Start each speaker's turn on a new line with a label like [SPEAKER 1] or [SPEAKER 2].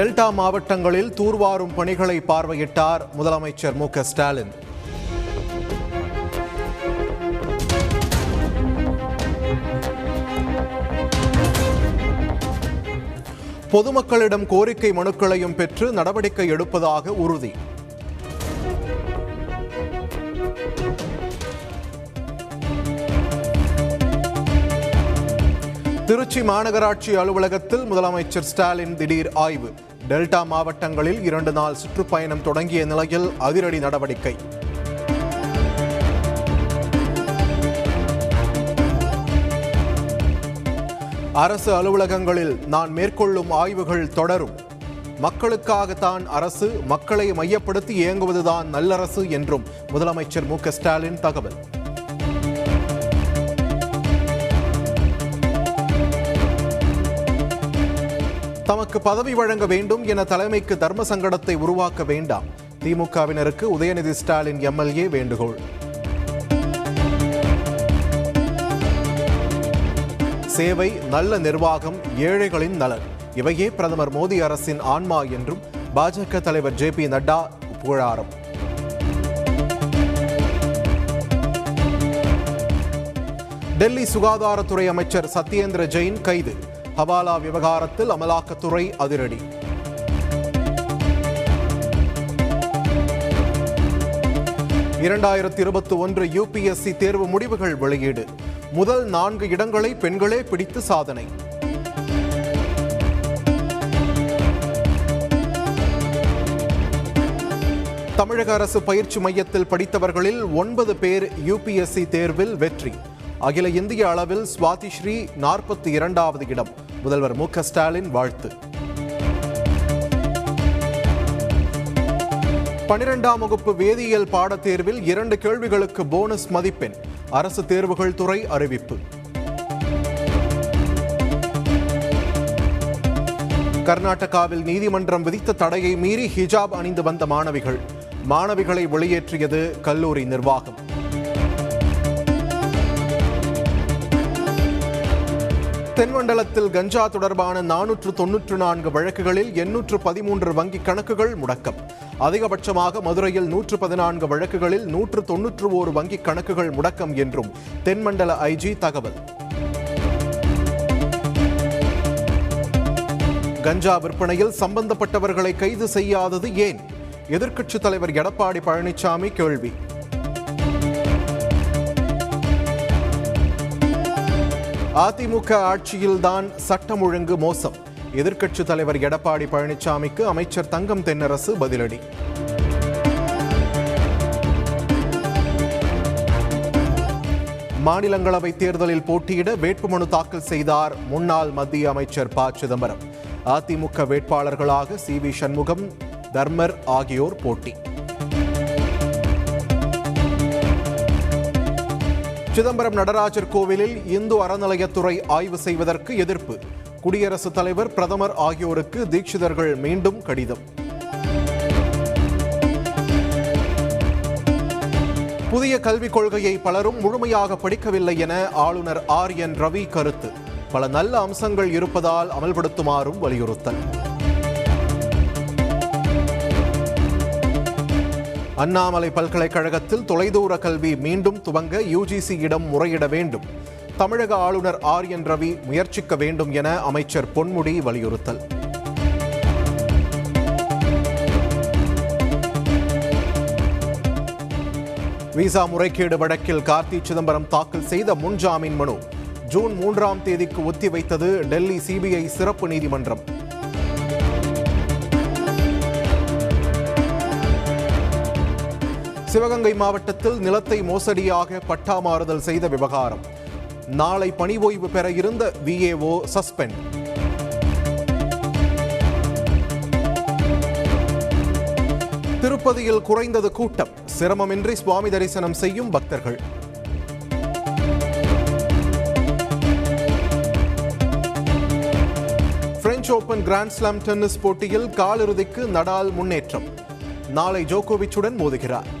[SPEAKER 1] Delta மாவட்டங்களில் தூர்வாரும் பணிகளை பார்வையிட்டார் முதலமைச்சர் மு ஸ்டாலின். பொதுமக்களிடம் கோரிக்கை மனுக்களையும் பெற்று நடவடிக்கை எடுப்பதாக உறுதி. திருச்சி மாநகராட்சி அலுவலகத்தில் முதலமைச்சர் ஸ்டாலின் திடீர் ஆய்வு. டெல்டா மாவட்டங்களில் இரண்டு நாள் சுற்றுப்பயணம் தொடங்கிய நிலையில் அதிரடி நடவடிக்கை. அரசு அலுவலகங்களில் நான் மேற்கொள்ளும் ஆய்வுகள் தொடரும். மக்களுக்காகத்தான் அரசு மக்களை மையப்படுத்தி இயங்குவதுதான் நல்லரசு என்றும் முதலமைச்சர் மு ஸ்டாலின் தகவல். தமக்கு பதவி வழங்க வேண்டும் என தலைமைக்கு தர்ம சங்கடத்தை உருவாக்க வேண்டாம். திமுகவினருக்கு உதயநிதி ஸ்டாலின் எம்எல்ஏ வேண்டுகோள். சேவை நல்ல நிர்வாகம் ஏழைகளின் நலன். இவையே பிரதமர் மோடி அரசின் ஆன்மா என்றும் பாஜக தலைவர் ஜே பி நட்டா புகழாரம். டெல்லி சுகாதாரத்துறை அமைச்சர் சத்யேந்திர ஜெயின் கைது. ஹவாலா விவகாரத்தில் அமலாக்கத்துறை அதிரடி. இரண்டாயிரத்தி இருபத்தி ஒன்று யுபிஎஸ்சி தேர்வு முடிவுகள் வெளியீடு. முதல் நான்கு இடங்களை பெண்களே பிடித்து சாதனை. தமிழக அரசு பயிற்சி மையத்தில் படித்தவர்களில் ஒன்பது பேர் யுபிஎஸ்சி தேர்வில் வெற்றி. அகில இந்திய அளவில் சுவாதி ஸ்ரீ நாற்பத்தி இரண்டாவது இடம். முதல்வர் மு ஸ்டாலின் வாழ்த்து. பனிரெண்டாம் வகுப்பு வேதியியல் பாடத்தேர்வில் இரண்டு கேள்விகளுக்கு போனஸ் மதிப்பெண். அரசு தேர்வுகள் துறை அறிவிப்பு. கர்நாடகாவில் நீதிமன்றம் விதித்த தடையை மீறி ஹிஜாப் அணிந்து வந்த மாணவிகள். மாணவிகளை வெளியேற்றியது கல்லூரி நிர்வாகம். தென்மண்டலத்தில் கஞ்சா தொடர்பான நானூற்று தொன்னூற்று நான்கு வழக்குகளில் எண்ணூற்று பதிமூன்று வங்கி கணக்குகள் முடக்கம். அதிகபட்சமாக மதுரையில் நூற்று பதினான்கு வழக்குகளில் நூற்று தொன்னூற்று ஓரு வங்கி கணக்குகள் முடக்கம் என்றும் தென்மண்டல ஐஜி தகவல். கஞ்சா விற்பனையில் சம்பந்தப்பட்டவர்களை கைது செய்யாதது ஏன்? எதிர்க்கட்சித் தலைவர் எடப்பாடி பழனிசாமி கேள்வி. அதிமுக ஆட்சியில்தான் சட்டம் ஒழுங்கு மோசம். எதிர்க்கட்சித் தலைவர் எடப்பாடி பழனிசாமிக்கு அமைச்சர் தங்கம் தென்னரசு பதிலடி. மாநிலங்களவை தேர்தலில் போட்டியிட வேட்புமனு தாக்கல் செய்தார் முன்னாள் மத்திய அமைச்சர் ப. சிதம்பரம். அதிமுக வேட்பாளர்களாக சி. வி. சண்முகம் தர்மர் ஆகியோர் போட்டி. சிதம்பரம் நடராஜர் கோவிலில் இந்து அறநிலையத்துறை ஆய்வு செய்வதற்கு எதிர்ப்பு. குடியரசுத் தலைவர் பிரதமர் ஆகியோருக்கு தீட்சிதர்கள் மீண்டும் கடிதம். புதிய கல்விக் கொள்கையை பலரும் முழுமையாக படிக்கவில்லை என ஆளுநர் ஆர் என் ரவி கருத்து. பல நல்ல அம்சங்கள் இருப்பதால் அமல்படுத்துமாறும் வலியுறுத்தல். அண்ணாமலை பல்கலைக்கழகத்தில் தொலைதூர கல்வி மீண்டும் துவங்க யுஜிசியிடம் முறையிட வேண்டும். தமிழக ஆளுநர் ஆர் என் ரவி முயற்சிக்க வேண்டும் என அமைச்சர் பொன்முடி வலியுறுத்தல். விசா முறைகேடு வழக்கில் கார்த்தி சிதம்பரம் தாக்கல் செய்த முன்ஜாமீன் மனு. ஜூன் மூன்றாம் தேதிக்கு ஒத்திவைத்தது டெல்லி சிபிஐ சிறப்பு நீதிமன்றம். சிவகங்கை மாவட்டத்தில் நிலத்தை மோசடியாக பட்டா மாறுதல் செய்த விவகாரம். நாளை பணி ஓய்வு பெற இருந்த விஏஓ சஸ்பெண்ட். திருப்பதியில் குறைந்தது கூட்டம். சிரமமின்றி சுவாமி தரிசனம் செய்யும் பக்தர்கள். பிரெஞ்சு ஓபன் கிராண்ட்ஸ்லாம் டென்னிஸ் போட்டியில் காலிறுதிக்கு நடால் முன்னேற்றம். நாளை ஜோகோவிச்சுடன் மோதுகிறார்.